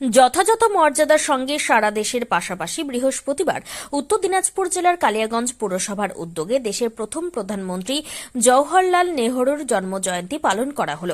যথাযথ মর্যাদার সঙ্গে সারা দেশের পাশাপাশি বৃহস্পতিবার উত্তর দিনাজপুর জেলার কালিয়াগঞ্জ পুরসভার উদ্যোগে দেশের প্রথম প্রধানমন্ত্রী জওহরলাল নেহরুর জন্মজয়ন্তী পালন করা হল।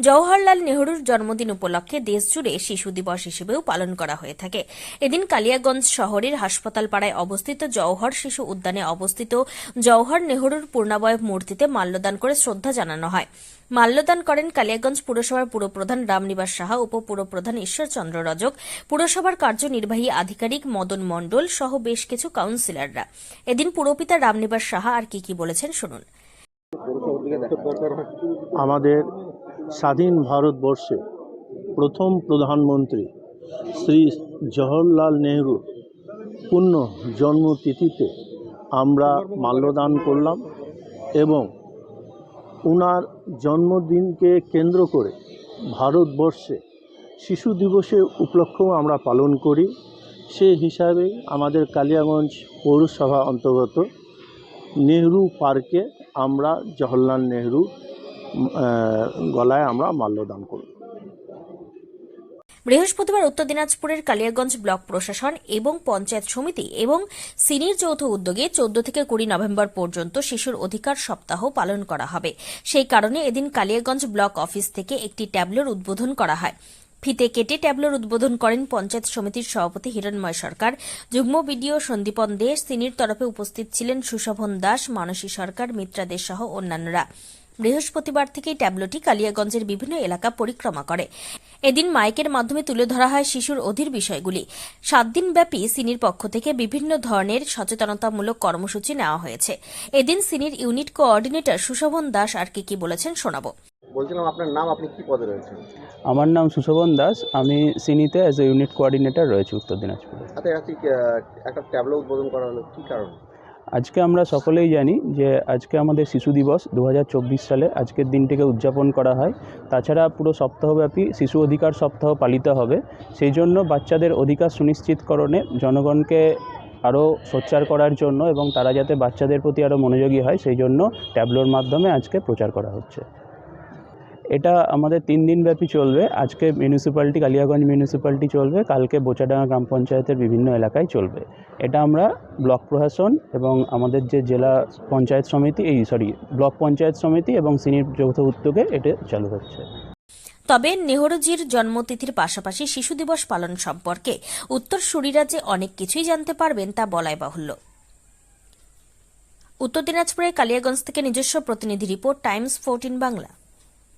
জওহরলাল নেহরুর জন্মদিন উপলক্ষে দেশজুড়ে শিশু দিবস হিসেবেও পালন করা হয়ে থাকে। এদিন কালিয়াগঞ্জ শহরের হাসপাতাল পাড়ায় অবস্থিত জওহর শিশু উদ্যানে অবস্থিত জওহর নেহরুর পূর্ণাবয়ব মূর্তিতে মাল্যদান করে শ্রদ্ধা জানানো হয়। মাল্যদান করেন কালিয়াগঞ্জ পুরসভার পুরপ্রধান রামনিবাস সাহা, উপপুরপ্রধান ঈশ্বরচন্দ্র রজক, পুরসভার কার্যনির্বাহী আধিকারিক মদন মণ্ডল সহ বেশ কিছু কাউন্সিলররা। এদিন পুরপিতা রামনিবাস সাহা আর কি কি বলেছেন শুনুন। আমাদের স্বাধীন ভারতবর্ষে প্রথম প্রধানমন্ত্রী শ্রী জওহরলাল নেহরুর পূর্ণ জন্মতিথিতে আমরা মাল্যদান করলাম এবং ওনার জন্মদিনকে কেন্দ্র করে ভারতবর্ষে শিশু দিবসের উপলক্ষ আমরা পালন করি। সে হিসাবে আমাদের কালিয়াগঞ্জ পৌরসভা অন্তর্গত নেহরু পার্কে আমরা জওহরলাল নেহরু গলায় আমরা মাল্যদান করব। বৃহস্পতিবার উত্তর দিনাজপুরের কালিয়াগঞ্জ ব্লক প্রশাসন এবং পঞ্চায়েত সমিতি এবং সিনির যৌথ উদ্যোগে চোদ্দ থেকে কুড়ি নভেম্বর পর্যন্ত শিশুর অধিকার সপ্তাহ পালন করা হবে। সেই কারণে এদিন কালিয়াগঞ্জ ব্লক অফিস থেকে একটি ট্যাবলোর উদ্বোধন করা হয়। ফিতে কেটে ট্যাবলোর উদ্বোধন করেন পঞ্চায়েত সমিতির সভাপতি হিরণময় সরকার। যুগ্ম বিডিও সন্দীপন দেশ সিনির তরফে উপস্থিত ছিলেন সুশোভন দাস, মানসী সরকার, মিত্রা সহ অন্যান্যরা। বৃহস্পতিবার থেকেই ট্যাবলোটি কালিয়াগঞ্জের বিভিন্ন এলাকা পরিক্রমা করে। এদিন মাইকের মাধ্যমে তুলে ধরা হয় শিশুর অধীর বিষয়গুলি। সাত দিনব্যাপী সিনির পক্ষ থেকে বিভিন্ন ধরনের সচেতনতামূলক কর্মসূচি নেওয়া হয়েছে। এদিন সিনির ইউনিট কোঅর্ডিনেটর সুশোভন দাস আর কি কি বলেছেন শোনাবো। বলছিলাম আপনার নাম আপনি কি পদে রয়েছেন? আমার নাম সুশোভন দাস। আমি সিনিতে অ্যাজ এ ইউনিট কোঅর্ডিনেটর রয়েছি উত্তর দিনাজপুরে। হাতে একটা ট্যাবলো উদ্বোধন করা হলো কি কারণ? আজকে আমরা সকলেই জানি যে আজকে আমাদের শিশু দিবস দু হাজার চব্বিশ সালে আজকের দিনটিকে উদযাপন করা হয়। তাছাড়া পুরো সপ্তাহব্যাপী শিশু অধিকার সপ্তাহ পালিত হবে। সেই জন্য বাচ্চাদের অধিকার সুনিশ্চিতকরণে জনগণকে আরও সোচ্চার করার জন্য এবং তারা যাতে বাচ্চাদের প্রতি আরও মনোযোগী হয়, সেই জন্য ট্যাবলোর মাধ্যমে আজকে প্রচার করা হচ্ছে। এটা আমাদের তিন দিন ব্যাপী চলবে। আজকে মিউনিসিপ্যালিটি কালিয়াগঞ্জ মিউনিসিপ্যালিটি চলবে। কালকে বোচাডাঙ্গা গ্রাম পঞ্চায়েতের বিভিন্ন এলাকায় চলবে। এটা আমরা ব্লক প্রশাসন এবং আমাদের যে জেলা পঞ্চায়েত সমিতি, এই সরি ব্লক পঞ্চায়েত সমিতি এবং সিনির যৌথ উদ্যোগে এটা চালু হচ্ছে। তবে নেহরুজির জন্মতিথির পাশাপাশি শিশু দিবস পালন সম্পর্কে উত্তরসূরিরা যে অনেক কিছুই জানতে পারবেন তা বলাই বাহুল্য। উত্তর দিনাজপুরের কালিয়াগঞ্জ থেকে নিজস্ব প্রতিনিধি রিপোর্ট, টাইমস ফোরটিন বাংলা।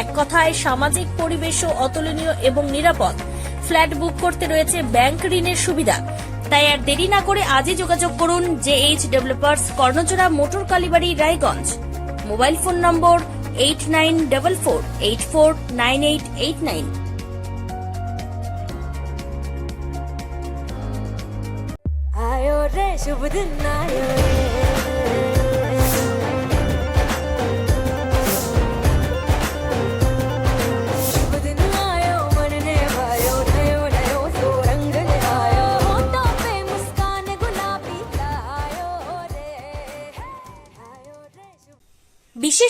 এক কথায় সামাজিক পরিবেশও অতুলনীয় এবং নিরাপদ ফ্ল্যাট বুক করতে রয়েছে ব্যাংক ঋণের সুবিধা তাই আর দেরি না করে আজই যোগাযোগ করুন J H developers Karnajora motor Kalibari Raiganj mobile phone number eight nine double four eight four nine eight eight nine आयो रे शुभ दिन आयो বিশেষ